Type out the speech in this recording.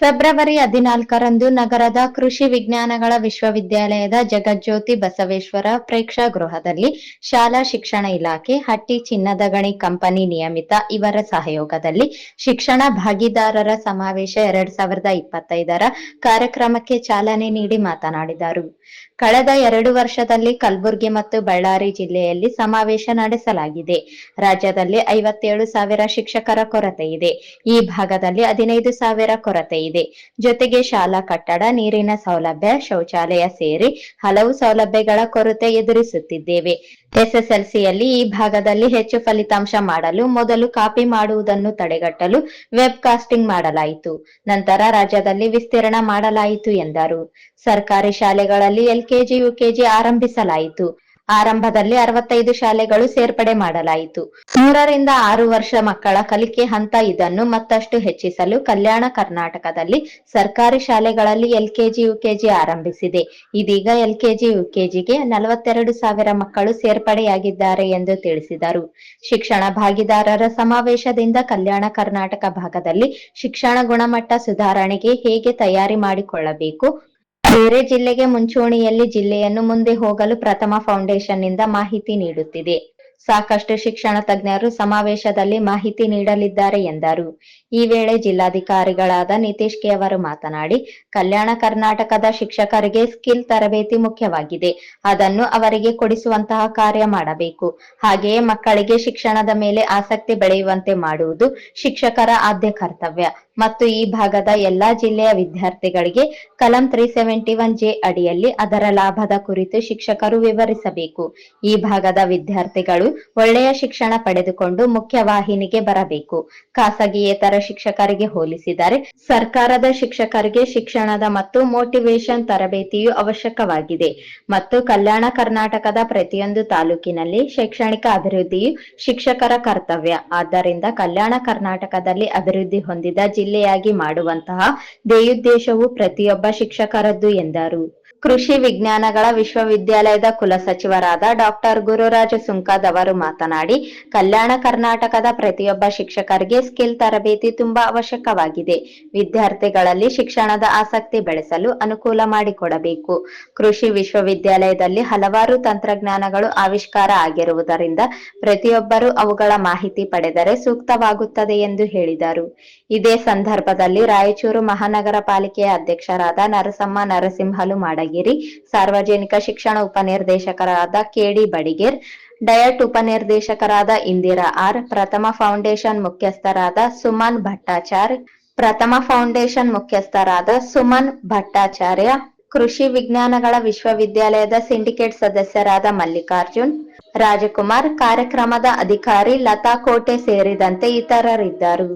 February ಹದಿನಾಲ್ಕರಂದು ನಗರದ ಕೃಷಿ ವಿಜ್ಞಾನಗಳ ವಿಶ್ವವಿದ್ಯಾಲಯದ ಜಗಜ್ಯೋತಿ ಬಸವೇಶ್ವರ ಪ್ರೇಕ್ಷಾಗೃಹದಲ್ಲಿ ಶಾಲಾ ಶಿಕ್ಷಣ ಇಲಾಖೆ ಹಟ್ಟಿ ಚಿನ್ನದ ಗಣಿ ಕಂಪನಿ ನಿಯಮಿತ ಇವರ ಸಹಯೋಗದಲ್ಲಿ ಶಿಕ್ಷಣ ಭಾಗಿದಾರರ ಸಮಾವೇಶ ಎರಡ್ ಸಾವಿರದ ಇಪ್ಪತ್ತೈದರ ಕಾರ್ಯಕ್ರಮಕ್ಕೆ ಚಾಲನೆ ನೀಡಿ ಮಾತನಾಡಿದರು. ಕಳೆದ ಎರಡು ವರ್ಷದಲ್ಲಿ ಕಲಬುರಗಿ ಮತ್ತು ಬಳ್ಳಾರಿ ಜಿಲ್ಲೆಯಲ್ಲಿ ಸಮಾವೇಶ ನಡೆಸಲಾಗಿದೆ. ರಾಜ್ಯದಲ್ಲಿ ಐವತ್ತೇಳು ಸಾವಿರ ಶಿಕ್ಷಕರ ಕೊರತೆ ಇದೆ. ಈ ಭಾಗದಲ್ಲಿ ಹದಿನೈದು ಸಾವಿರ ಕೊರತೆ ಜೊತೆಗೆ ಶಾಲಾ ಕಟ್ಟಡ, ನೀರಿನ ಸೌಲಭ್ಯ, ಶೌಚಾಲಯ ಸೇರಿ ಹಲವು ಸೌಲಭ್ಯಗಳ ಕೊರತೆ ಎದುರಿಸುತ್ತಿದ್ದೇವೆ. ಎಸ್ಎಸ್ಎಲ್ಸಿಯಲ್ಲಿ ಈ ಭಾಗದಲ್ಲಿ ಹೆಚ್ಚು ಫಲಿತಾಂಶ ಮಾಡಲು ಮೊದಲು ಕಾಪಿ ಮಾಡುವುದನ್ನು ತಡೆಗಟ್ಟಲು ವೆಬ್ ಕಾಸ್ಟಿಂಗ್ ಮಾಡಲಾಯಿತು. ನಂತರ ರಾಜ್ಯದಲ್ಲಿ ವಿಸ್ತೀರ್ಣ ಮಾಡಲಾಯಿತು ಎಂದರು. ಸರ್ಕಾರಿ ಶಾಲೆಗಳಲ್ಲಿ ಎಲ್ಕೆಜಿ, ಯುಕೆಜಿ ಆರಂಭಿಸಲಾಯಿತು. ಆರಂಭದಲ್ಲಿ ಅರವತ್ತೈದು ಶಾಲೆಗಳು ಸೇರ್ಪಡೆ ಮಾಡಲಾಯಿತು. ಮೂರರಿಂದ ಆರು ವರ್ಷ ಮಕ್ಕಳ ಕಲಿಕೆ ಹಂತ ಇದನ್ನು ಮತ್ತಷ್ಟು ಹೆಚ್ಚಿಸಲು ಕಲ್ಯಾಣ ಕರ್ನಾಟಕದಲ್ಲಿ ಸರ್ಕಾರಿ ಶಾಲೆಗಳಲ್ಲಿ ಎಲ್ಕೆಜಿ, ಯುಕೆಜಿ ಆರಂಭಿಸಿದೆ. ಇದೀಗ ಎಲ್ಕೆಜಿ, ಯುಕೆಜಿಗೆ ನಲವತ್ತೆರಡು ಸಾವಿರ ಮಕ್ಕಳು ಸೇರ್ಪಡೆಯಾಗಿದ್ದಾರೆ ಎಂದು ತಿಳಿಸಿದರು. ಶಿಕ್ಷಣ ಭಾಗಿದಾರರ ಸಮಾವೇಶದಿಂದ ಕಲ್ಯಾಣ ಕರ್ನಾಟಕ ಭಾಗದಲ್ಲಿ ಶಿಕ್ಷಣ ಗುಣಮಟ್ಟ ಸುಧಾರಣೆಗೆ ಹೇಗೆ ತಯಾರಿ ಮಾಡಿಕೊಳ್ಳಬೇಕು ಬೇರೆ ಜಿಲ್ಲೆಗೆ ಮುಂಚೂಣಿಯಲ್ಲಿ ಜಿಲ್ಲೆಯನ್ನು ಮುಂದೆ ಹೋಗಲು ಪ್ರಥಮ ಫೌಂಡೇಶನ್ನಿಂದ ಮಾಹಿತಿ ನೀಡುತ್ತಿದೆ. ಸಾಕಷ್ಟು ಶಿಕ್ಷಣ ತಜ್ಞರು ಸಮಾವೇಶದಲ್ಲಿ ಮಾಹಿತಿ ನೀಡಲಿದ್ದಾರೆ ಎಂದರು. ಈ ವೇಳೆ ಜಿಲ್ಲಾಧಿಕಾರಿಗಳಾದ ನಿತೀಶ್ ಕೆ ಅವರು ಮಾತನಾಡಿ, ಕಲ್ಯಾಣ ಕರ್ನಾಟಕದ ಶಿಕ್ಷಕರಿಗೆ ಸ್ಕಿಲ್ ತರಬೇತಿ ಮುಖ್ಯವಾಗಿದೆ. ಅದನ್ನು ಅವರಿಗೆ ಕೊಡಿಸುವಂತಹ ಕಾರ್ಯ ಮಾಡಬೇಕು. ಹಾಗೆಯೇ ಮಕ್ಕಳಿಗೆ ಶಿಕ್ಷಣದ ಮೇಲೆ ಆಸಕ್ತಿ ಬೆಳೆಯುವಂತೆ ಮಾಡುವುದು ಶಿಕ್ಷಕರ ಆದ್ಯ ಕರ್ತವ್ಯ. ಮತ್ತು ಈ ಭಾಗದ ಎಲ್ಲಾ ಜಿಲ್ಲೆಯ ವಿದ್ಯಾರ್ಥಿಗಳಿಗೆ ಕಲಂ ತ್ರೀ ಸೆವೆಂಟಿ ಒನ್ ಜೆ ಅಡಿಯಲ್ಲಿ ಅದರ ಲಾಭದ ಕುರಿತು ಶಿಕ್ಷಕರು ವಿವರಿಸಬೇಕು. ಈ ಭಾಗದ ವಿದ್ಯಾರ್ಥಿಗಳು ಒಳ್ಳೆಯ ಶಿಕ್ಷಣ ಪಡೆದುಕೊಂಡು ಮುಖ್ಯವಾಹಿನಿಗೆ ಬರಬೇಕು. ಖಾಸಗಿಯೇತರ ಶಿಕ್ಷಕರಿಗೆ ಹೋಲಿಸಿದರೆ ಸರ್ಕಾರದ ಶಿಕ್ಷಕರಿಗೆ ಶಿಕ್ಷಣದ ಮತ್ತು ಮೋಟಿವೇಶನ್ ತರಬೇತಿಯು ಅವಶ್ಯಕವಾಗಿದೆ. ಮತ್ತು ಕಲ್ಯಾಣ ಕರ್ನಾಟಕದ ಪ್ರತಿಯೊಂದು ತಾಲೂಕಿನಲ್ಲಿ ಶೈಕ್ಷಣಿಕ ಅಭಿವೃದ್ಧಿಯು ಶಿಕ್ಷಕರ ಕರ್ತವ್ಯ. ಆದ್ದರಿಂದ ಕಲ್ಯಾಣ ಕರ್ನಾಟಕದಲ್ಲಿ ಅಭಿವೃದ್ಧಿ ಹೊಂದಿದ ಜಿಲ್ಲೆಯಾಗಿ ಮಾಡುವಂತಹ ಧ್ಯೇಯೋದ್ದೇಶವು ಪ್ರತಿಯೊಬ್ಬ ಶಿಕ್ಷಕರದ್ದು ಎಂದರು. ಕೃಷಿ ವಿಜ್ಞಾನಗಳ ವಿಶ್ವವಿದ್ಯಾಲಯದ ಕುಲಸಚಿವರಾದ ಡಾಕ್ಟರ್ ಗುರುರಾಜ ಸುಂಕದ್ ಅವರು ಮಾತನಾಡಿ, ಕಲ್ಯಾಣ ಕರ್ನಾಟಕದ ಪ್ರತಿಯೊಬ್ಬ ಶಿಕ್ಷಕರಿಗೆ ಸ್ಕಿಲ್ ತರಬೇತಿ ತುಂಬಾ ಅವಶ್ಯಕವಾಗಿದೆ. ವಿದ್ಯಾರ್ಥಿಗಳಲ್ಲಿ ಶಿಕ್ಷಣದ ಆಸಕ್ತಿ ಬೆಳೆಸಲು ಅನುಕೂಲ ಮಾಡಿಕೊಡಬೇಕು. ಕೃಷಿ ವಿಶ್ವವಿದ್ಯಾಲಯದಲ್ಲಿ ಹಲವಾರು ತಂತ್ರಜ್ಞಾನಗಳು ಆವಿಷ್ಕಾರ ಆಗಿರುವುದರಿಂದ ಪ್ರತಿಯೊಬ್ಬರು ಅವುಗಳ ಮಾಹಿತಿ ಪಡೆದರೆ ಸೂಕ್ತವಾಗುತ್ತದೆ ಎಂದು ಹೇಳಿದರು. ಇದೇ ಸಂದರ್ಭದಲ್ಲಿ ರಾಯಚೂರು ಮಹಾನಗರ ಪಾಲಿಕೆಯ ಅಧ್ಯಕ್ಷರಾದ ನರಸಮ್ಮ ನರಸಿಂಹಲು ಮಾಡಗಿರಿ ಸಾರ್ವಜನಿಕ ಶಿಕ್ಷಣ ಉಪನಿರ್ದೇಶಕರಾದ ಕೆಡಿ ಬಡಿಗೇರ್, ಡಯಟ್ ಉಪನಿರ್ದೇಶಕರಾದ ಇಂದಿರಾ ಆರ್, ಪ್ರಥಮ ಫೌಂಡೇಶನ್ ಮುಖ್ಯಸ್ಥರಾದ ಸುಮನ್ ಭಟ್ಟಾಚಾರ್ ಪ್ರಥಮ ಫೌಂಡೇಶನ್ ಮುಖ್ಯಸ್ಥರಾದ ಸುಮನ್ ಭಟ್ಟಾಚಾರ್ಯ, ಕೃಷಿ ವಿಜ್ಞಾನಗಳ ವಿಶ್ವವಿದ್ಯಾಲಯದ ಸಿಂಡಿಕೇಟ್ ಸದಸ್ಯರಾದ ಮಲ್ಲಿಕಾರ್ಜುನ್, ರಾಜಕುಮಾರ್, ಕಾರ್ಯಕ್ರಮದ ಅಧಿಕಾರಿ ಲತಾ ಕೋಟೆ ಸೇರಿದಂತೆ ಇತರರಿದ್ದರು.